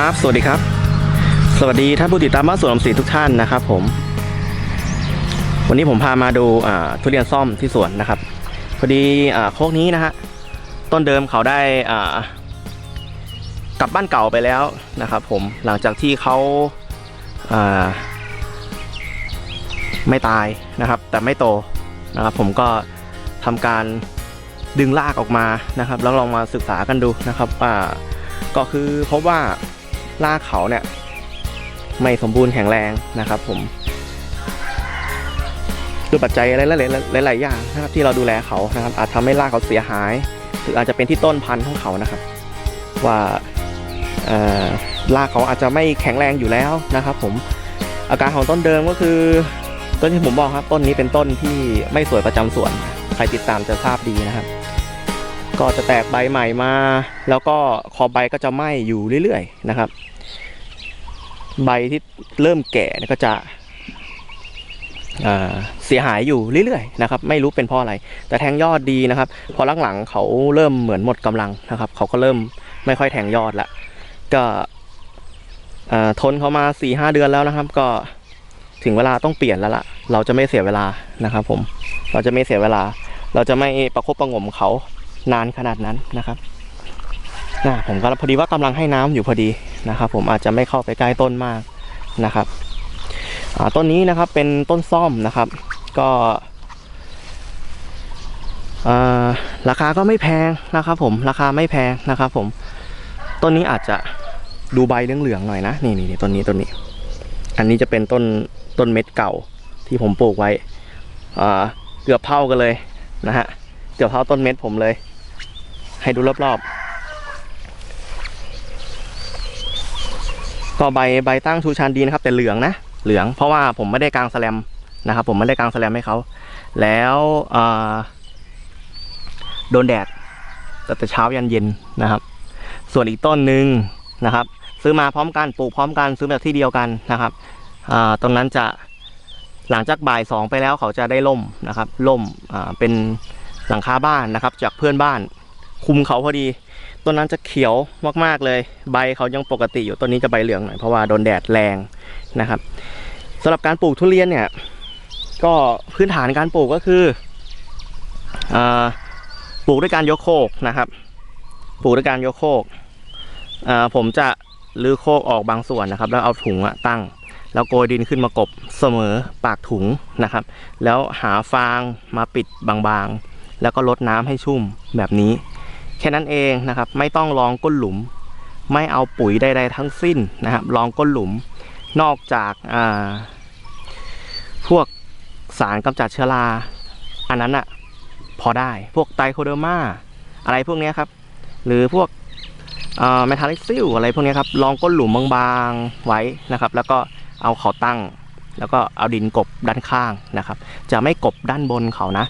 ครับ สวัสดีครับ สวัสดีท่านผู้ติดตามบ้านสวนออมสินทุกท่านนะครับ ผม วันนี้ผมพามาดูทุเรียนซ่อมที่สวนนะครับ พอดีโคกนี้นะฮะต้นเดิมเขาได้กลับบ้านเก่าไปแล้วนะครับ ผมหลังจากที่เขาาไม่ตายนะครับ แต่ไม่โตนะครับ ผมก็ทำการดึงรากออกมานะครับ แล้วลองมาศึกษากันดูนะครับว่าก็คือพบว่า รากเขาเนี่ย ไม่สมบูรณ์แข็งแรงนะครับ ผมด้วยปัจจัยอะไรหลายๆอย่างนะครับ ที่เราดูแลเขานะครับ อาจทำให้รากเขาเสียหาย หรืออาจจะเป็นที่ต้นพันธุ์ของเขานะครับ ว่าเอ่อรากเขาอาจจะไม่แข็งแรงอยู่แล้วนะครับ ผมอาการของต้นเดิมก็คือต้นที่ผมบอกครับ ต้นนี้เป็นต้นที่ไม่สวยประจำสวน ใครติดตามจะทราบดีนะครับ ก็จะแตกใบใหม่มา แล้วก็คอใบก็จะไหม้อยู่เรื่อยๆนะครับ ใบที่เริ่มแก่ก็จะเสียหายอยู่เรื่อยๆนะครับ ไม่รู้เป็นเพราะอะไร แต่แทงยอดดีนะครับ พอหลังๆเขาเริ่มเหมือนหมดกำลังนะครับ เขาก็เริ่มไม่ค่อยแทงยอดละก็ทนเขามา4ี่ห้าเดือนแล้วนะครับ ก็ถึงเวลาต้องเปลี่ยนแล้วล่ะ เราจะไม่เสียเวลานะครับ ผม เราจะไม่เสียเวลา เราจะไม่ประคบประงมเขา นานขนาดนั้นนะครับนะผมก็พอดีว่ากำลังให้น้ำอยู่พอดีนะครับ ผมอาจจะไม่เข้าไปใกล้ต้นมากนะครับต้นนี้นะครับเป็นต้นซ่อมนะครับ ก็ราคาก็ไม่แพงนะครับ ผมราคาไม่แพงนะครับ ผมต้นนี้อาจจะดูใบเหลืองๆหน่อยนะนี่นี่นี่ต้นนี้ต้นนี้ อันนี้จะเป็นต้นต้นเม็ดเก่าที่ผมปลูกไว้เกือบเท่ากันเลยนะฮะเกือบเท่าต้นเม็ดผมเลย ให้ดูรอบๆ ก็ใบใบตั้งชูชันดีนะครับ แต่เหลืองนะ เหลืองเพราะว่าผมไม่ได้กางแสลมนะครับ ผมไม่ได้กางแสลมให้เขา แล้วโดนแดดแต่เช้ายันเย็นนะครับ ส่วนอีกต้นหนึ่งนะครับ ซื้อมาพร้อมกันปลูกพร้อมกันซื้อมาจากที่เดียวกันนะครับตรงนั้นจะหลังจากบ่ายสองไปแล้วเขาจะได้ล่มนะครับล่มเป็นหลังคาบ้านนะครับ จากเพื่อนบ้าน คุมเขาพอดี ต้นนั้นจะเขียวมากๆเลย ใบเขายังปกติอยู่ต้นนี้จะใบเหลืองหน่อยเพราะว่าโดนแดดแรงนะครับสำหรับการปลูกทุเรียนเนี่ย ก็พื้นฐานการปลูกก็คืออปลูกด้วยการยกโคกนะครับ ปลูกด้วยการยกโคกผมจะลื้อโคกออกบางส่วนนะครับ แล้วเอาถุงอะตั้ง แล้วโกยดินขึ้นมากบเสมอปากถุงนะครับ แล้วหาฟางมาปิดบางๆ แล้วก็ลดน้ำให้ชุ่มแบบนี้ แค่นั้นเองนะครับ ไม่ต้องลองก้นหลุม ไม่เอาปุ๋ยใดๆทั้งสิ้นนะครับลองก้นหลุม นอกจากาพวกสารกำจัดเชื้อรา อันนั้นอะพอได้ พวกไตโคเดอร์มาอะไรพวกนี้ครับ หรือพวกเมทัลลิกซิลอะไรพวกนี้ครับลองก้นหลุมบางๆไว้นะครับ แล้วก็เอาเขาตั้ง แล้วก็เอาดินกบด้านข้างนะครับ จะไม่กบด้านบนเขานะ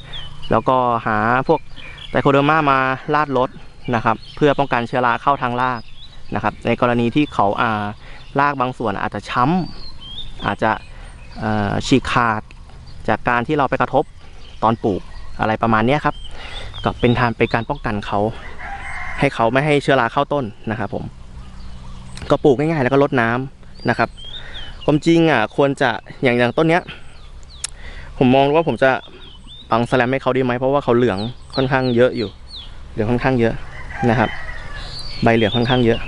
แล้วก็หาพวก ไตโคเดอร์มามาลาดรถนะครับ เพื่อป้องกันเชื้อราเข้าทางรากนะครับ ในกรณีที่เขาอ่ารากบางส่วนอาจจะช้ำอาจจะฉีกขาดจากการที่เราไปกระทบตอนปลูกอะไรประมาณนี้ครับ ก็เป็นทางเป็นการป้องกันเขาให้เขาไม่ให้เชื้อราเข้าต้นนะครับ ผม ก็ปลูกง่ายๆแล้วก็ลดน้ำนะครับความจริงอะควรจะอย่างอย่างต้นเนี้ย ผมมองว่าผมจะปังสแลมให้เขาดีไหมเพราะว่าเขาเหลือง ค่อนข้างเยอะอยู่ เหลืองค่อนข้างเยอะนะครับ ใบเหลืองค่อนข้างเยอะ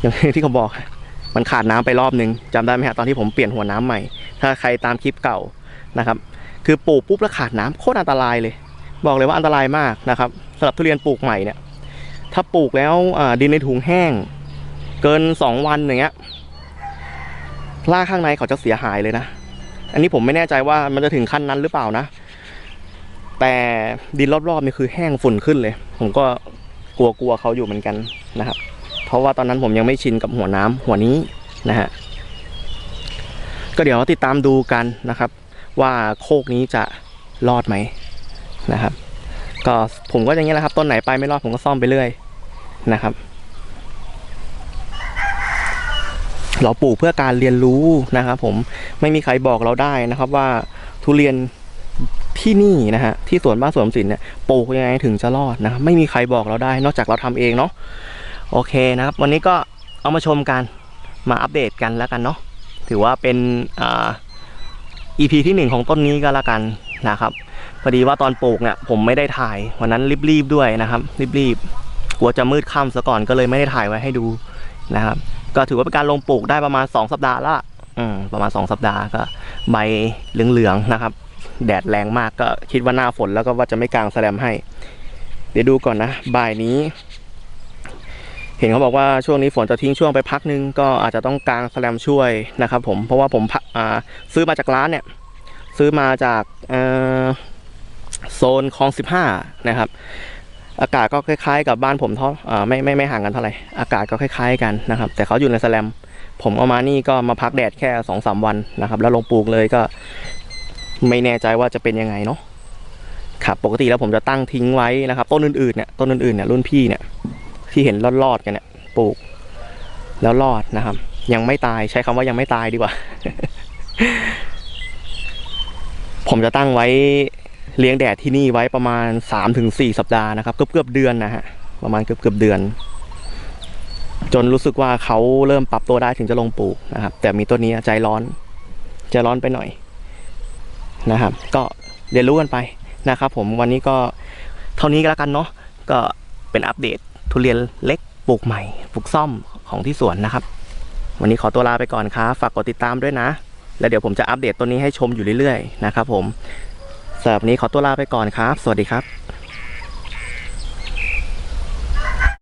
อย่างที่เขาบอก มันขาดน้ำไปรอบนึงจำได้ไหมฮะตอนที่ผมเปลี่ยนหัวน้ำใหม่ ถ้าใครตามคลิปเก่านะครับ คือปลูกปุ๊บแล้วขาดน้ำโคตรอันตรายเลย บอกเลยว่าอันตรายมากนะครับสำหรับทุเรียนปลูกใหม่เนี่ย ถ้าปลูกแล้วดินในถุงแห้ง เกินสองวันอย่างเงี้ยรากข้างในเขาจะเสียหายเลยนะ อันนี้ผมไม่แน่ใจว่ามันจะถึงขั้นนั้นหรือเปล่านะ แต่ดินรอบๆนี่คือแห้งฝุ่นขึ้นเลย ผมก็กลัวกลัวเขาอยู่เหมือนกันนะครับ เพราะว่าตอนนั้นผมยังไม่ชินกับหัวน้ำหัวนี้นะฮะก็เดี๋ยวติดตามดูกันนะครับ ว่าโคกนี้จะรอดไหมนะครับ ก็ผมก็อย่างนี้แหละครับ ต้นไหนไปไม่รอดผมก็ซ่อมไปเรื่อยนะครับ เราปลูกเพื่อการเรียนรู้นะครับ ผมไม่มีใครบอกเราได้นะครับว่าทุเรียน ที่นี่นะฮะที่สวนบ้านสวนสินเนี่ยปลูกยังไงถึงจะรอดนะครับไม่มีใครบอกเราได้ นอกจากเราทำเองเนาะโอเคนะครับ วันนี้ก็เอามาชมกันมาอัปเดตกันแล้วกันเนาะถือว่าเป็นอ่า EP ที่หนึ่งของต้นนี้ก็แล้วกันนะครับพอดีว่าตอนปลูกเนี่ยผมไม่ได้ถ่ายวันนั้นรีบๆด้วยนะครับรีบๆกลัวจะมืดค่ำซะก่อนก็เลยไม่ได้ถ่ายไว้ให้ดูนะครับ ก็ถือว่าเป็นการลงปลูกได้ประมาณ 2 สัปดาห์ละอืมประมาณ 2 สัปดาห์ก็ใบเหลืองๆนะครับ แดดแรงมากก็คิดว่าหน้าฝนแล้วก็ว่าจะไม่กลางแสลมให้ เดี๋ยวดูก่อนนะ บ่ายนี้ เห็นเขาบอกว่าช่วงนี้ฝนจะทิ้งช่วงไปพักนึงก็อาจจะต้องกลางแสลมช่วยนะครับ ผมเพราะว่าผมซื้อมาจากร้านเนี่ย ซื้อมาจากโซนคลองสิบห้านะครับ อากาศก็คล้ายๆ กับบ้านผมเท่าอ่าไม่ไม่ไม่ห่างกันเท่าไหร่อากาศก็คล้ายๆกันนะครับ แต่เขาอยู่ในแสลมผมเอามานี่ก็มาพักแดดแค่สองสามวันนะครับ แล้วลงปลูกเลยก็ ไม่แน่ใจว่าจะเป็นยังไงเนาะครับปกติแล้วผมจะตั้งทิ้งไว้นะครับ ต้นอื่นๆเนี่ยต้นอื่นๆเนี่ยรุ่นพี่เนี่ยที่เห็นรอดๆกันเนี่ยปลูก แล้วรอดนะครับ ยังไม่ตายใช้คำว่ายังไม่ตายดีกว่า ผมจะตั้งไว้เลี้ยงแดดที่นี่ไว้ประมาณ3ามถึงสี่สัปดาห์นะครับเกือบเกือบเดือนนะฮะประมาณเกือบเกือบเดือน จนรู้สึกว่าเขาเริ่มปรับตัวได้ถึงจะลงปลูกนะครับ แต่มีต้นนี้ใจร้อน ใจร้อนไปหน่อย นะครับ ก็เรียนรู้กันไปนะครับ ผมวันนี้ก็เท่านี้ก็แล้วกันเนาะก็เป็นอัปเดตทุเรียนเล็กปลูกใหม่ปลูกซ่อมของที่สวนนะครับ วันนี้ขอตัวลาไปก่อนครับฝากกดติดตามด้วยนะ แล้วเดี๋ยวผมจะอัปเดตตัวนี้ให้ชมอยู่เรื่อยๆนะครับ ผมสำหรับวันนี้ขอตัวลาไปก่อนครับ สวัสดีครับ